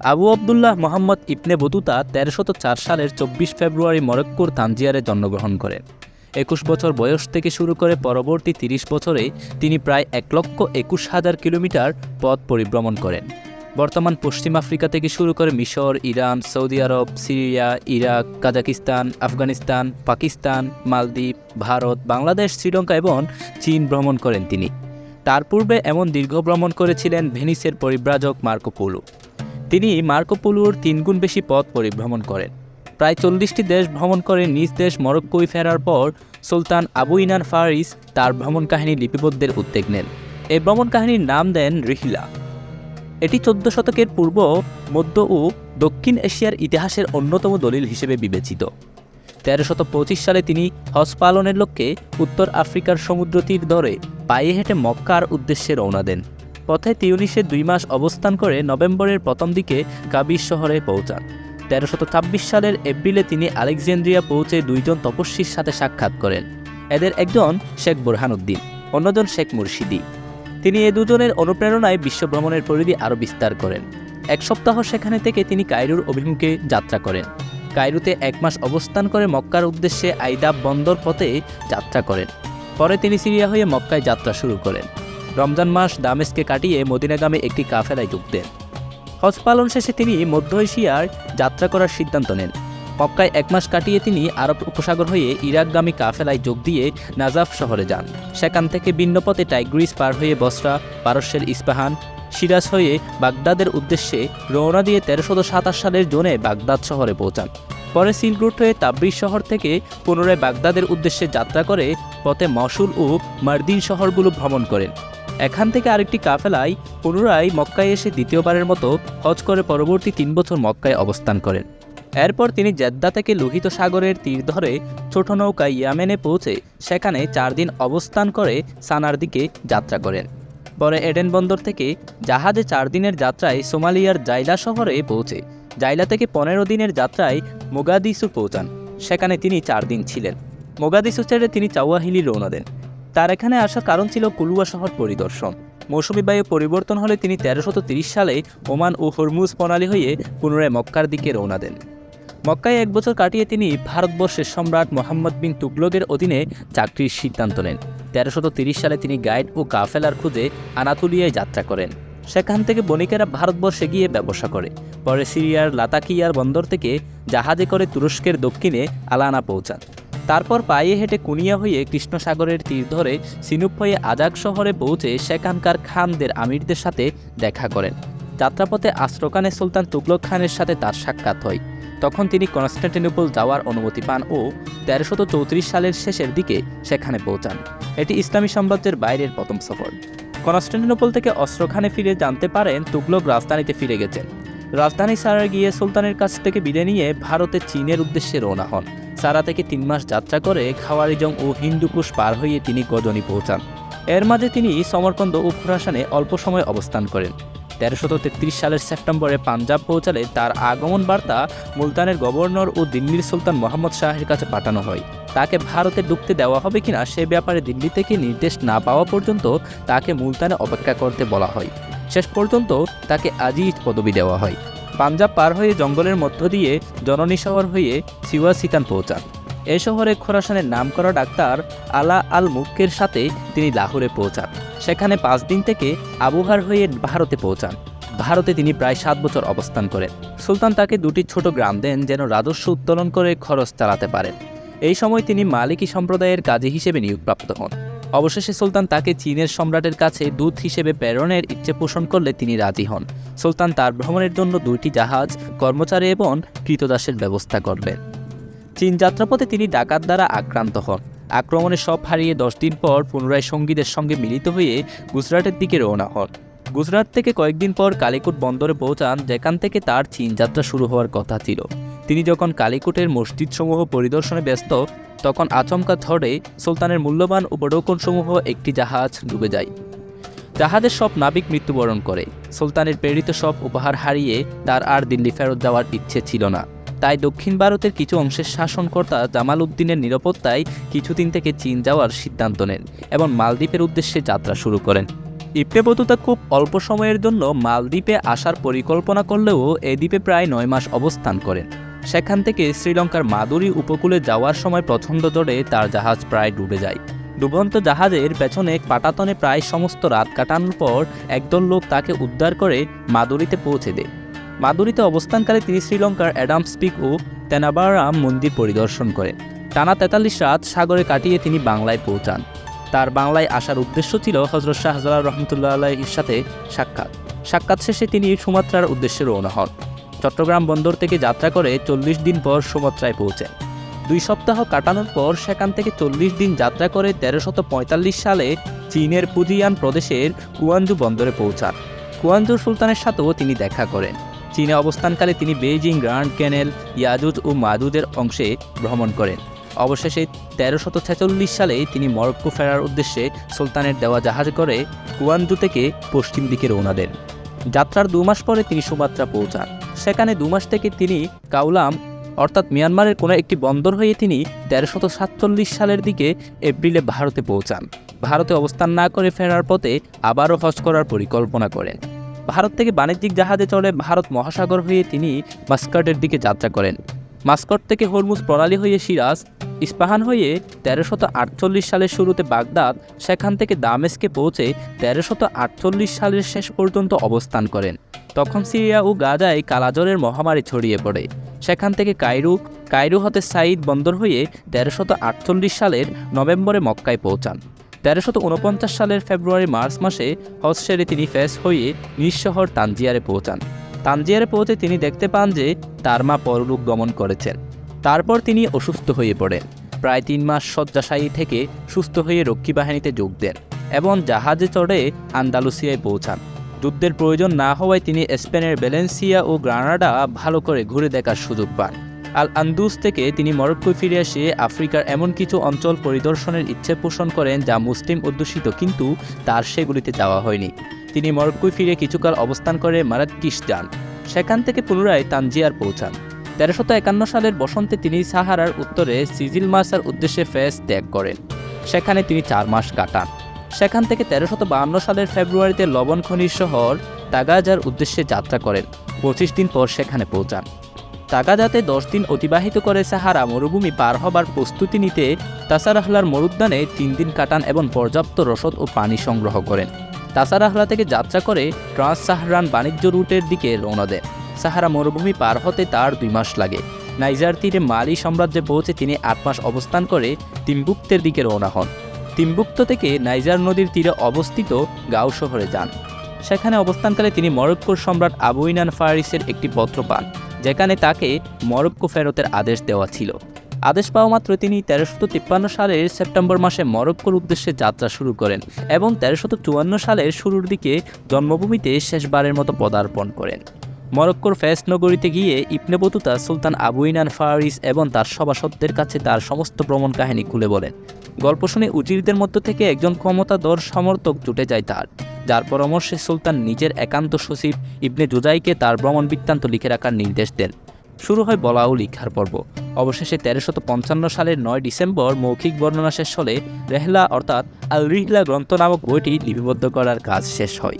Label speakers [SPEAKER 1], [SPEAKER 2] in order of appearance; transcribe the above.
[SPEAKER 1] Abu Abdullah Muhammad ibn Battuta তেরোশত চার সালের চব্বিশ ফেব্রুয়ারি মরক্কোর তানজিয়ারে জন্মগ্রহণ করেন। একুশ বছর বয়স থেকে শুরু করে পরবর্তী তিরিশ বছরে তিনি প্রায় এক লক্ষ একুশ হাজার কিলোমিটার পথ পরিভ্রমণ করেন। বর্তমান পশ্চিম আফ্রিকা থেকে শুরু করে মিশর, ইরান, সৌদি আরব, Syria, Iraq, Kazakhstan, Afghanistan, Pakistan, মালদ্বীপ, ভারত, বাংলাদেশ, শ্রীলঙ্কা এবং চীন ভ্রমণ করেন তিনি। তার পূর্বে এমন দীর্ঘ ভ্রমণ করেছিলেন ভেনিসের পরিব্রাজক মার্কো পোলো। তিনি মার্কো পোলোর তিনগুণ বেশি পথ পরিভ্রমণ করেন। প্রায় চল্লিশটি দেশ ভ্রমণ করে নিজ দেশ মরক্কোয় ফেরার পর সুলতান আবু ইনান ফারিস তার ভ্রমণ কাহিনী লিপিবদ্ধের উদ্যোগ নেন। এই ভ্রমণ কাহিনীর নাম দেন রিহিলা। এটি চোদ্দ শতকের পূর্ব, মধ্য ও দক্ষিণ এশিয়ার ইতিহাসের অন্যতম দলিল হিসেবে বিবেচিত। তেরোশত পঁচিশ সালে তিনি হজ পালনের লক্ষ্যে উত্তর আফ্রিকার সমুদ্র তীর পায়ে হেঁটে মক্কার উদ্দেশ্যে রওনা দেন। পথে তিউনিসে দুই মাস অবস্থান করে নভেম্বরের প্রথম দিকে কাবির শহরে পৌঁছান। তেরোশত ছাব্বিশ সালের এপ্রিলে তিনি আলেকজান্দ্রিয়া পৌঁছে দুইজন তপস্বীর সাথে সাক্ষাৎ করেন। এদের একজন শেখ বোরহানুদ্দিন অন্যজন শেখ মুর্শিদি। তিনি এ দুজনের অনুপ্রেরণায় বিশ্বভ্রমণের পরিধি আরও বিস্তার করেন। এক সপ্তাহ সেখানে থেকে তিনি কায়রুর অভিমুখে যাত্রা করেন। কায়রুতে এক মাস অবস্থান করে মক্কার উদ্দেশ্যে আইদাব বন্দর পথে যাত্রা করেন। পরে তিনি সিরিয়া হয়ে মক্কায় যাত্রা শুরু করেন। রমজান মাস দামেস্কে কাটিয়ে মদিনাগামে একটি কাফেলায় যোগ দেন। হজ পালন শেষে তিনি মধ্য এশিয়ার যাত্রা করার সিদ্ধান্ত নেন। মক্কায় এক মাস কাটিয়ে তিনি আরব উপসাগর হয়ে ইরাকগামী কাফেলায় যোগ দিয়ে নাজাফ শহরে যান। সেখান থেকে ভিন্ন পথে টাইগ্রিস পার হয়ে বসরা, পারস্যের ইস্পাহান, সিরাজ হয়ে বাগদাদের উদ্দেশ্যে রওনা দিয়ে তেরোশো সাতাশ সালের জোনে বাগদাদ শহরে পৌঁছান। পরে সিল্ক রুট হয়ে তাবরিজ শহর থেকে পুনরায় বাগদাদের উদ্দেশ্যে যাত্রা করে পথে মসুল ও মার্দিন শহরগুলো ভ্রমণ করেন। এখান থেকে আরেকটি কাফেলায় পুনরায় মক্কায় এসে দ্বিতীয়বারের মতো হজ করে পরবর্তী তিন বছর মক্কায় অবস্থান করেন। এরপর তিনি জেদ্দা থেকে লোহিত সাগরের তীর ধরে ছোট নৌকায় ইয়ামেনে পৌঁছে সেখানে চার দিন অবস্থান করে সানার দিকে যাত্রা করেন। পরে এডেন বন্দর থেকে জাহাজে চার দিনের যাত্রায় সোমালিয়ার জাইলা শহরে পৌঁছে, জাইলা থেকে পনেরো দিনের যাত্রায় মোগাদিসু পৌঁছান। সেখানে তিনি চার দিন ছিলেন। মোগাদিসু ছেড়ে তিনি চাওয়াহিলি রওনা দেন। তার এখানে আসার কারণ ছিল কুলুয়া শহর পরিদর্শন। মৌসুমী বায়ু পরিবর্তন হলে তিনি তেরোশত সালে ওমান ও হরমুজ প্রণালী হয়ে পুনরায় মক্কার দিকে রওনা দেন। মক্কায় এক বছর কাটিয়ে তিনি ভারতবর্ষের সম্রাট মোহাম্মদ বিন তুগলকের অধীনে চাকরির সিদ্ধান্ত নেন। তেরোশত সালে তিনি গাইড ও কাফেলার খুঁজে আনাতুলিয়ায় যাত্রা করেন। সেখান থেকে বণিকেরা ভারতবর্ষে গিয়ে ব্যবসা করে। পরে সিরিয়ার লাতাকিয়ার বন্দর থেকে জাহাজে করে তুরস্কের দক্ষিণে আলানা পৌঁছান। তারপর পায়ে হেঁটে কুনিয়া হয়ে কৃষ্ণসাগরের তীর ধরে সিনুপ হয়ে আজাক শহরে পৌঁছে সেখানকার খানদের আমিরদের সাথে দেখা করেন। যাত্রাপথে আশ্রকানে সুলতান তুগলক খানের সাথে তার সাক্ষাৎ হয়। তখন তিনি কনস্টান্টিনোপল যাওয়ার অনুমতি পান ও তেরোশত চৌত্রিশ সালের শেষের দিকে সেখানে পৌঁছান। এটি ইসলামী সাম্রাজ্যের বাইরের প্রথম সফর। কনস্টান্টিনোপল থেকে অস্ত্রখানে ফিরে জানতে পারেন তুগলক রাজধানীতে ফিরে গেছেন। রাজধানী সারা গিয়ে সুলতানের কাছ থেকে বিদায় নিয়ে ভারতে চীনের উদ্দেশ্যে রওনা হন। সারা থেকে তিন মাস যাত্রা করে খাওয়ারিজং ও হিন্দুকুশ পার হয়ে তিনি গজনী পৌঁছান। এর মাঝে তিনি সমরকন্দ ও খোরাসানে অল্প সময় অবস্থান করেন। তেরোশত তেত্রিশ সালের সেপ্টেম্বরে পাঞ্জাব পৌঁছালে তার আগমন বার্তা মুলতানের গভর্নর ও দিল্লির সুলতান মোহাম্মদ শাহের কাছে পাঠানো হয়। তাকে ভারতে ঢুকতে দেওয়া হবে কিনা সে ব্যাপারে দিল্লি থেকে নির্দেশ না পাওয়া পর্যন্ত তাকে মুলতানে অপেক্ষা করতে বলা হয়। শেষ পর্যন্ত তাকে আজিজ পদবি দেওয়া হয়। পাঞ্জাব পার হয়ে জঙ্গলের মধ্য দিয়ে জননী শহর হয়ে সিওয়া সিতান পৌঁছান। এ শহরে খোরাসানের নামকরা ডাক্তার আলা আল মুক্কের সাথে তিনি লাহোরে পৌঁছান। সেখানে পাঁচ দিন থেকে আবুহার হয়ে ভারতে পৌঁছান। ভারতে তিনি প্রায় সাত বছর অবস্থান করেন। সুলতান তাকে দুটি ছোট গ্রাম দেন যেন রাজস্ব উত্তোলন করে খরচ চালাতে পারেন। এই সময় তিনি মালিকি সম্প্রদায়ের কাজী হিসেবে নিয়োগপ্রাপ্ত হন। অবশেষে সুলতান তাকে চীনের সম্রাটের কাছে দূত হিসেবে প্রেরণের ইচ্ছে পোষণ করলে তিনি রাজি হন। সুলতান তার ভ্রমণের জন্য দুইটি জাহাজ, কর্মচারী এবং কৃতদাসের ব্যবস্থা করবেন চীন যাত্রাপথে তিনি ডাকাত দ্বারা আক্রান্ত হন। আক্রমণে সব হারিয়ে দশ দিন পর পুনরায় সঙ্গীদের সঙ্গে মিলিত হয়ে গুজরাটের দিকে রওনা হন। গুজরাট থেকে কয়েকদিন পর কালিকুট বন্দরে পৌঁছান, যেখান থেকে তার চীন যাত্রা শুরু হওয়ার কথা ছিল। তিনি যখন কালিকুটের মসজিদসমূহ পরিদর্শনে ব্যস্ত তখন আচমকা ঝড়ে সুলতানের মূল্যবান উপঢৌকনসমূহ একটি জাহাজ ডুবে যায়। জাহাজের সব নাবিক মৃত্যুবরণ করে। সুলতানের প্রেরিত সব উপহার হারিয়ে তার আর দিল্লি ফেরত যাওয়ার ইচ্ছে ছিল না। তাই দক্ষিণ ভারতের কিছু অংশের শাসনকর্তা জামাল উদ্দিনের নিরাপত্তায় কিছুদিন থেকে চীন যাওয়ার সিদ্ধান্ত নেন এবং মালদ্বীপের উদ্দেশ্যে যাত্রা শুরু করেন। ইবনে বতুতা খুব অল্প সময়ের জন্য মালদ্বীপে আসার পরিকল্পনা করলেও এ দ্বীপে প্রায় নয় মাস অবস্থান করেন। সেখান থেকে শ্রীলঙ্কার মাদুরি উপকূলে যাওয়ার সময় প্রচণ্ড জোরে তার জাহাজ প্রায় ডুবে যায়। ডুবন্ত জাহাজের পেছনে পাটাতনে প্রায় সমস্ত রাত কাটানোর পর একদল লোক তাকে উদ্ধার করে মাদুরিতে পৌঁছে দেয়। মাদুরিতে অবস্থানকালে তিনি শ্রীলঙ্কার অ্যাডামস পিক ও তেনাবারাম মন্দির পরিদর্শন করেন। টানা তেতাল্লিশ রাত সাগরে কাটিয়ে তিনি বাংলায় পৌঁছান। তার বাংলায় আসার উদ্দেশ্য ছিল হজরত শাহজালাল রহমতুল্লাহ আলাইহির সাথে সাক্ষাৎ। সাক্ষাৎ শেষে তিনি সুমাত্রার উদ্দেশ্যে রওনা হন। চট্টগ্রাম বন্দর থেকে যাত্রা করে চল্লিশ দিন পর সুমাত্রায় পৌঁছেন দুই সপ্তাহ কাটানোর পর সেখান থেকে চল্লিশ দিন যাত্রা করে তেরোশত পঁয়তাল্লিশ সালে চীনের পুজিয়ান প্রদেশের কুয়ানজু বন্দরে পৌঁছান। কুয়ানজু সুলতানের সাথেও তিনি দেখা করেন। চীনে অবস্থানকালে তিনি বেইজিং, গ্র্যান্ড ক্যানেল ইয়াজুজ ও মাদুদের অংশে ভ্রমণ করেন। অবশেষে তেরোশত ছেচল্লিশ সালে তিনি মরক্কো ফেরার উদ্দেশ্যে সুলতানের দেওয়া জাহাজ করে কুয়ানজু থেকে পশ্চিম দিকে রওনা দেন। যাত্রার দু মাস পরে তিনি সুমাত্রা পৌঁছান। সেখানে দু মাস থেকে তিনি কাউলাম, অর্থাৎ মিয়ানমারের কোনো একটি বন্দর হয়ে তিনি তেরোশত সাতচল্লিশ সালের দিকে এপ্রিলে ভারতে পৌঁছান। ভারতে অবস্থান না করে ফেরার পথে আবারও হজ করার পরিকল্পনা করেন। ভারত থেকে বাণিজ্যিক জাহাজে চলে ভারত মহাসাগর হয়ে তিনি মাস্কাটের দিকে যাত্রা করেন। মাস্কট থেকে হরমুজ প্রণালী হয়ে সিরাজ, ইস্পাহান হয়ে তেরোশত আটচল্লিশ সালের শুরুতে বাগদাদ, সেখান থেকে দামেস্কে পৌঁছে তেরোশত আটচল্লিশ সালের শেষ পর্যন্ত অবস্থান করেন। তখন সিরিয়া ও গাজায় কালাজ্বরের মহামারী ছড়িয়ে পড়ে। সেখান থেকে কায়রু কায়রু হতে সাইদ বন্দর হয়ে তেরোশত আটচল্লিশ সালের নভেম্বরে মক্কায় পৌঁছান। তেরোশত উনপঞ্চাশ সালের ফেব্রুয়ারি মার্চ মাসে হজ সেরে তিনি ফেস হয়ে নিজ শহর তানজিয়ারে পৌঁছান। তানজিয়ারে পৌঁছে তিনি দেখতে পান যে তার মা পরলোক গমন করেছেন। তারপর তিনি অসুস্থ হয়ে পড়েন। প্রায় তিন মাস শয্যাশায়ী থেকে সুস্থ হয়ে রক্ষী বাহিনীতে যোগ দেন এবং জাহাজে চড়ে আন্দালুসিয়ায় পৌঁছান। যুদ্ধের প্রয়োজন না হওয়ায় তিনি স্পেনের ভ্যালেন্সিয়া ও গ্রানাডা ভালো করে ঘুরে দেখার সুযোগ পান। আল আন্দুস থেকে তিনি মরক্কোয় ফিরে এসে আফ্রিকার এমন কিছু অঞ্চল পরিদর্শনের ইচ্ছে পোষণ করেন যা মুসলিম অধ্যুষিত, কিন্তু তার সেগুলিতে যাওয়া হয়নি। তিনি মরক্কোয় ফিরে কিছুকাল অবস্থান করে মারাক্কিস যান। সেখান থেকে পুনরায় তানজিয়ার পৌঁছান। তেরোশত একান্ন সালের বসন্তে তিনি সাহারার উত্তরে সিজিল মাসার উদ্দেশ্যে ফেস ত্যাগ করেন। সেখানে তিনি চার মাস কাটান। সেখান থেকে তেরোশত সালের ফেব্রুয়ারিতে লবণ খনির শহর তাগাজার উদ্দেশ্যে যাত্রা করেন। পঁচিশ দিন পর সেখানে পৌঁছান। তাগাজাতে দশ দিন অতিবাহিত করে সাহারা মরুভূমি পার হবার প্রস্তুতি নিতে তাসারাহলার মরুদ্যানে তিন দিন কাটান এবং পর্যাপ্ত রসদ ও পানি সংগ্রহ করেন। তাসারাহলা থেকে যাত্রা করে ট্রান্স সাহারান বাণিজ্য রুটের দিকে রওনা দেন। সাহারা মরুভূমি পার হতে তার দুই মাস লাগে। নাইজার তীরে মালি সাম্রাজ্যে পৌঁছে তিনি আট মাস অবস্থান করে তিম্বুক্তের দিকে রওনা হন। তিম্বুক্ত থেকে নাইজার নদীর তীরে অবস্থিত গাও শহরে যান। সেখানে অবস্থানকালে তিনি মরক্কোর সম্রাট আবুইনান ফারিসের একটি পত্র পান, যেখানে তাকে মরক্কো ফেরতের আদেশ দেওয়া ছিল। আদেশ পাওয়া মাত্র তিনি তেরোশত তিপ্পান্ন সালের সেপ্টেম্বর মাসে মরক্কোর উদ্দেশ্যে যাত্রা শুরু করেন এবং তেরোশত চুয়ান্ন সালের শুরুর দিকে জন্মভূমিতে শেষবারের মতো পদার্পণ করেন। মরক্কোর ফেস নগরীতে গিয়ে ইবনে বতুতা, সুলতান আবুইনান ফারিস এবং তার সভাসদদের কাছে তার সমস্ত ভ্রমণ কাহিনী খুলে বলেন। গল্প শুনে উজিরদের মধ্য থেকে একজন ক্ষমতাধর সমর্থক জুটে যায় তার। যার পরামর্শে সুলতান নিজের একান্ত সচিব ইবনে জুজাইকে তার ভ্রমণ বৃত্তান্ত লিখে রাখার নির্দেশ দেন। শুরু হয় বলা ও লিখার পর্ব। অবশেষে তেরোশত পঞ্চান্ন সালের নয় ডিসেম্বর মৌখিক বর্ণনা শেষ হলে রেহলা অর্থাৎ আল রিহলা গ্রন্থ নামক বইটি লিপিবদ্ধ করার কাজ শেষ হয়।